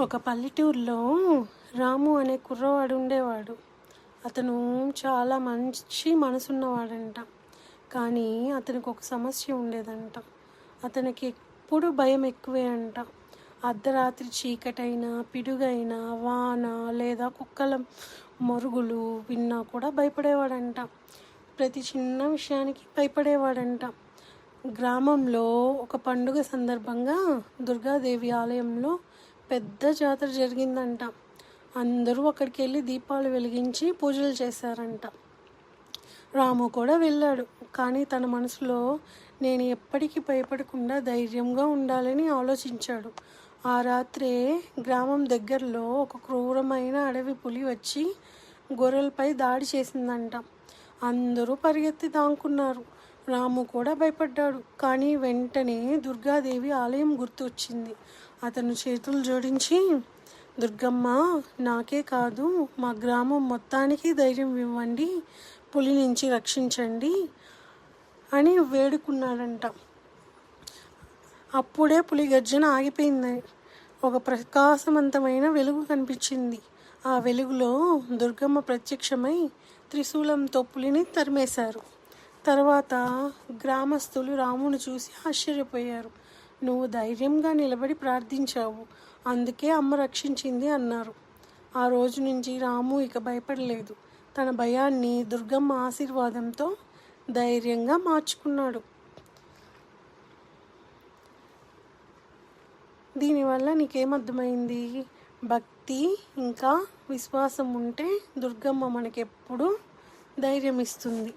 ఒక పల్లెటూరులో రాము అనే కుర్రవాడు ఉండేవాడు. అతను చాలా మంచి మనసున్నవాడంట. కానీ అతనికి ఒక సమస్య ఉండేదంట. అతనికి ఎప్పుడు భయం ఎక్కువే అంట. అర్ధరాత్రి చీకటైనా పిడుగైనా వాన లేదా కుక్కల మరుగులు విన్నా కూడా భయపడేవాడంట. ప్రతి చిన్న విషయానికి భయపడేవాడంట. గ్రామంలో ఒక పండుగ సందర్భంగా దుర్గాదేవి ఆలయంలో పెద్ద జాతర జరిగిందంట. అందరూ అక్కడికి వెళ్ళి దీపాలు వెలిగించి పూజలు చేశారంట. రాము కూడా వెళ్ళాడు. కానీ తన మనసులో నేను ఎప్పటికీ భయపడకుండా ధైర్యంగా ఉండాలని ఆలోచించాడు. ఆ రాత్రే గ్రామం దగ్గరలో ఒక క్రూరమైన అడవి పులి వచ్చి గొర్రెలపై దాడి చేసిందంట. అందరూ పరిగెత్తి దాంకున్నారు. రాము కూడా భయపడ్డాడు. కానీ వెంటనే దుర్గాదేవి ఆలయం గుర్తొచ్చింది. అతను చేతులు జోడించి దుర్గమ్మ నాకే కాదు మా గ్రామం మొత్తానికి ధైర్యం ఇవ్వండి పులి నుంచి రక్షించండి అని వేడుకున్నాడంట. అప్పుడే పులి గర్జన ఆగిపోయింది. ఒక ప్రకాశవంతమైన వెలుగు కనిపించింది. ఆ వెలుగులో దుర్గమ్మ ప్రత్యక్షమై త్రిశూలంతో పులిని తరిమేశారు. తర్వాత గ్రామస్తులు రాముని చూసి ఆశ్చర్యపోయారు. నువ్వు ధైర్యంగా నిలబడి ప్రార్థించావు. అందుకే అమ్మ రక్షించింది అన్నారు. ఆ రోజు నుంచి రాము ఇక భయపడలేదు. తన భయాన్ని దుర్గమ్మ ఆశీర్వాదంతో ధైర్యంగా మార్చుకున్నాడు. దీనివల్ల నీకేమర్థమైంది? భక్తి ఇంకా విశ్వాసం ఉంటే దుర్గమ్మ మనకెప్పుడు ధైర్యం ఇస్తుంది